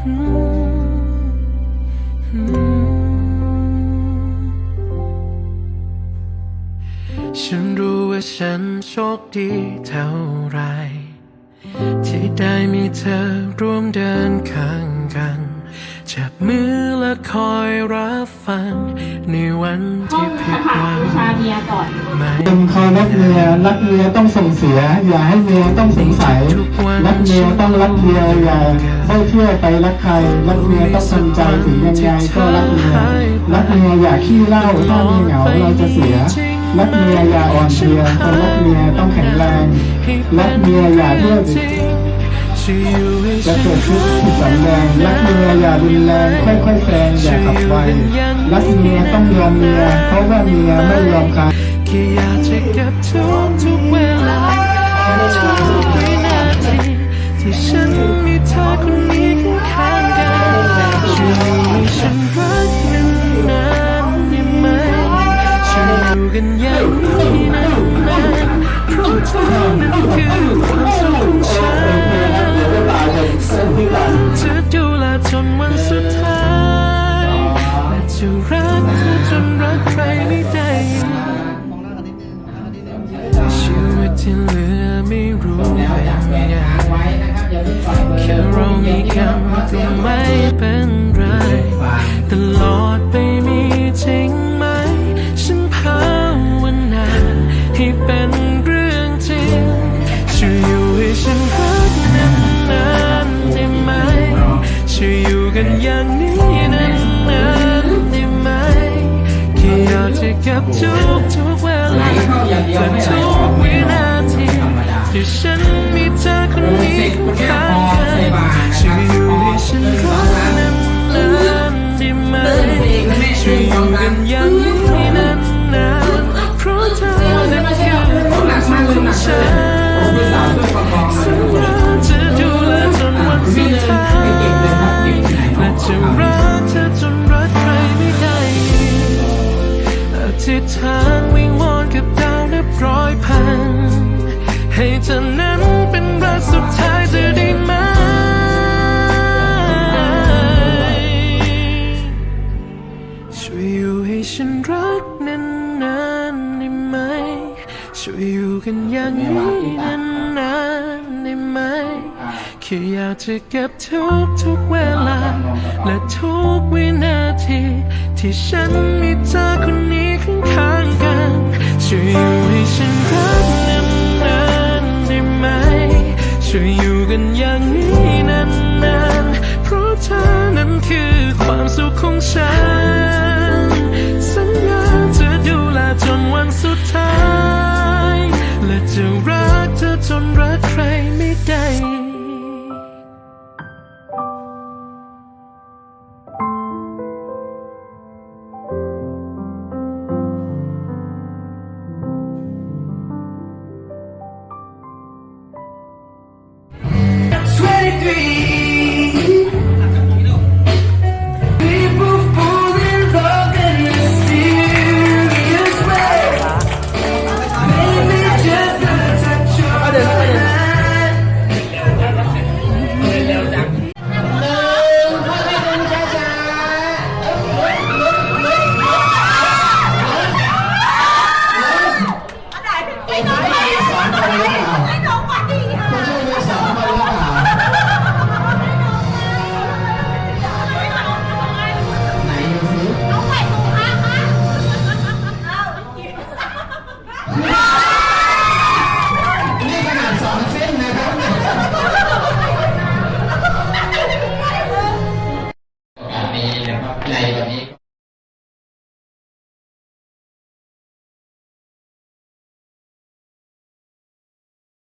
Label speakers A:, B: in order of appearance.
A: ฉันรู้ว่าฉันโชคดีเท่าไร ที่ได้มีเธอร่วมเดินข้างกัน จับมือและคอยรับฟัง ในวัน
B: ห้อ
A: ที่
B: ง
A: ผิด
B: ถา
A: หวั
B: ม
A: ง
B: วิชาเมียก่อน
A: ไม่
C: เป็นคอยรักเมียรักเมียต้องส่งเสีย อย่าให้เมียต้องสงสัยรักเมียต้องรักเมียอย่าได้เที่ยวไปรักใครรักเมียต้องทำใจถึงยังไงก็รักเมียรักเมียอย่าขี้เหล้าถ้ามีเหงาเราจะเสียรักเมียอย่าอ่อนเพลียคนรักเมียต้องแข็งแรงรักเมียอย่าเที่ยวดึก
A: ช่วยอยู่ให้
C: จะเกิดทุกข์ผิดสำแดงรักเมียอย่ารุนแรงค่อยๆแซงอย่าขับไวรักเมียต้องยอมเมียเพราะว่าเมียไม่ยอมใคร
A: แค่อยากจะเก็บทุกทุกเวลาทุก กันก็ไม่เป็นไร ตลอดไปมีจริงไหม ฉันภาวนาให้เป็นเรื่องจริงช่วยอยู่ให้ฉันรักนานๆได้ไหมช่วยอยู่กันอย่างนี้นานๆได้ไหมแค่อยากจะเก็บทุกทุกๆเวลาและทุกวินาทีที่ฉัน อธิษฐานวิงวอนกับดาวนับร้อยพัน ให้เธอนั้นเป็นรักสุดท้ายจะได้ไหมช่วยอยู่ให้ฉันรักนานๆได้ไหม ช่วยอยู่กันอย่างนี้นานๆได้ไหมแค่อยากจะเก็บทุกทุกๆเวลา และทุกวินาที ที่ฉันมีเธอคนนี้ ช่วยอยู่ให้ฉันรักนานๆได้ไหม ช่วยอยู่กันอย่างนี้นานๆ เพราะเธอนั้นคือความสุขของฉัน สัญญาจะดูแลจนวันสุดท้าย และจะรักเธอจนรักใครไม่ได้
D: free. aí, amigo.